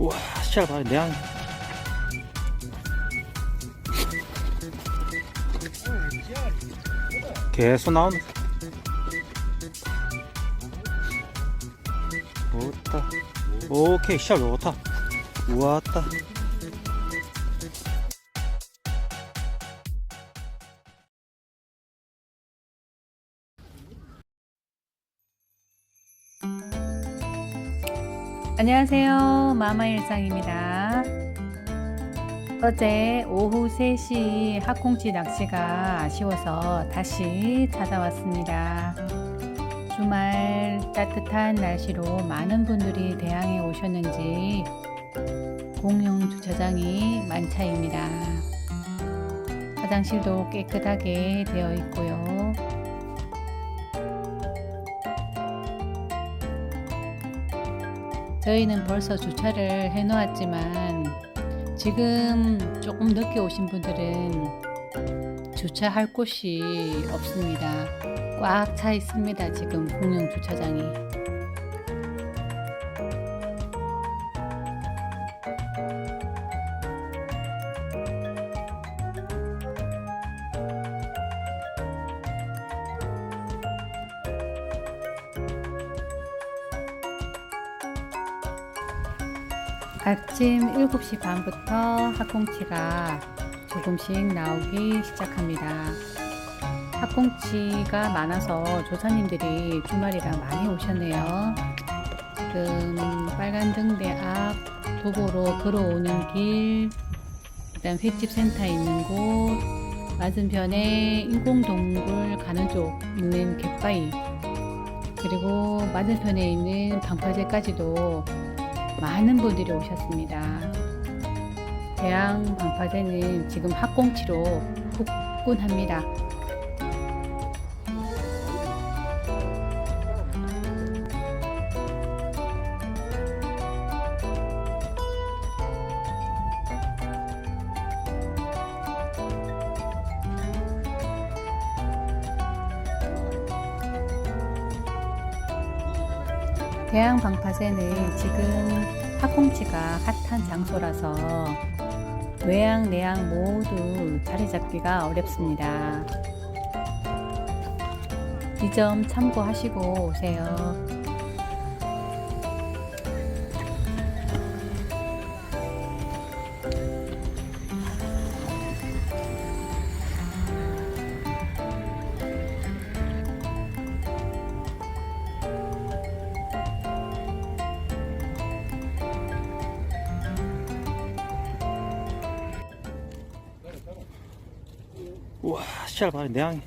우와 시작 봐 내양 계속 나오네. 좋다. 오케이 시작 좋다. 우왔다 안녕하세요. 마마일상입니다. 어제 오후 3시 학꽁치 낚시가 아쉬워서 다시 찾아왔습니다. 주말 따뜻한 날씨로 많은 분들이 대항에 오셨는지 공용 주차장이 만차입니다. 화장실도 깨끗하게 되어 있고요. 저희는 벌써 주차를 해 놓았지만 지금 조금 늦게 오신 분들은 주차할 곳이 없습니다. 꽉 차 있습니다. 지금 공용 주차장이. 아침 7시 반부터 학꽁치가 조금씩 나오기 시작합니다. 학꽁치가 많아서 조사님들이 주말이라 많이 오셨네요. 지금 빨간 등대 앞 도보로 걸어오는 길, 일단 횟집 센터 있는 곳, 맞은편에 인공동굴 가는 쪽 있는 갯바위, 그리고 맞은편에 있는 방파제까지도 많은 분들이 오셨습니다. 대양 방파제는 지금 학꽁치로 후끈합니다. 대양 방파제는 지금 학꽁치가 핫한 장소라서 외양 내양 모두 자리 잡기가 어렵습니다. 이 점 참고하시고 오세요. 우와 시작 봐 내양.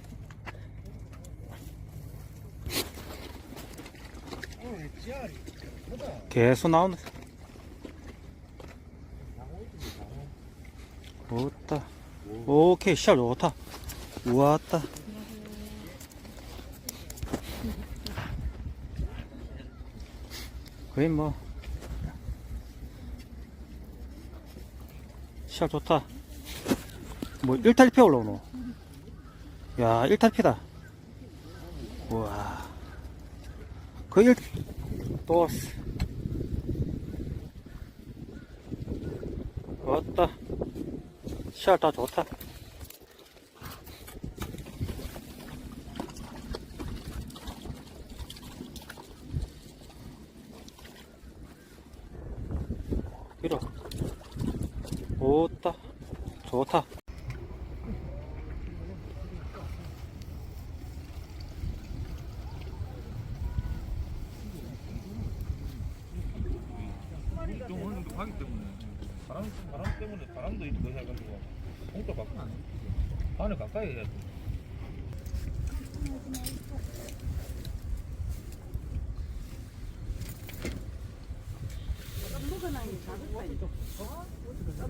계속 나오네. 좋다. 오케이 시작 좋다. 우왔다. 거의 뭐. 시작 좋다 뭐 1탈피 올라오노? 야 1탈피다. 우와. 거의 1... 또 왔다. 시작 다 좋다. 밀어 좋다. 좋다 가기 때문에 바람 바람 때문에 바람도 있고 해가지고 공도 바꾸면 안 돼. 바늘 가까이 해야 돼.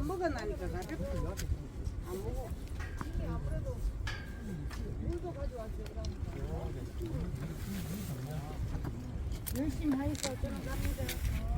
먹어 나니까 가볍다. 안 먹어. 열심히 하니까 들어갑니다.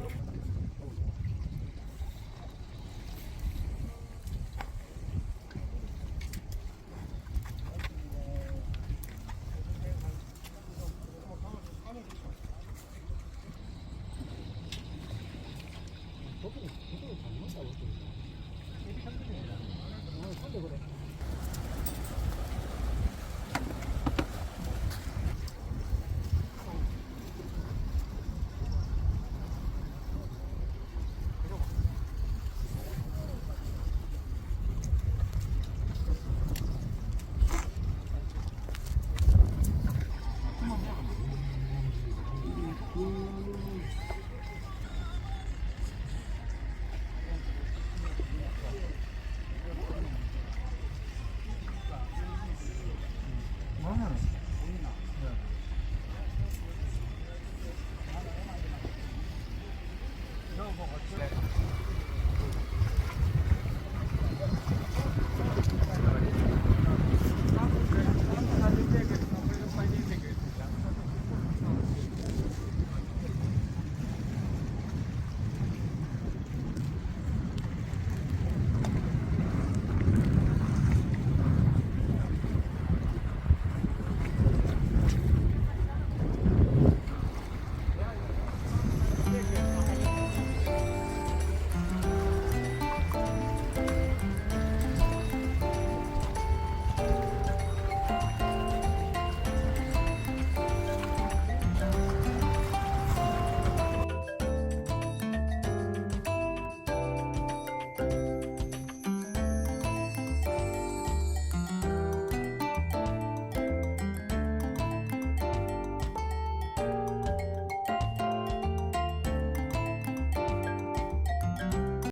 Horror.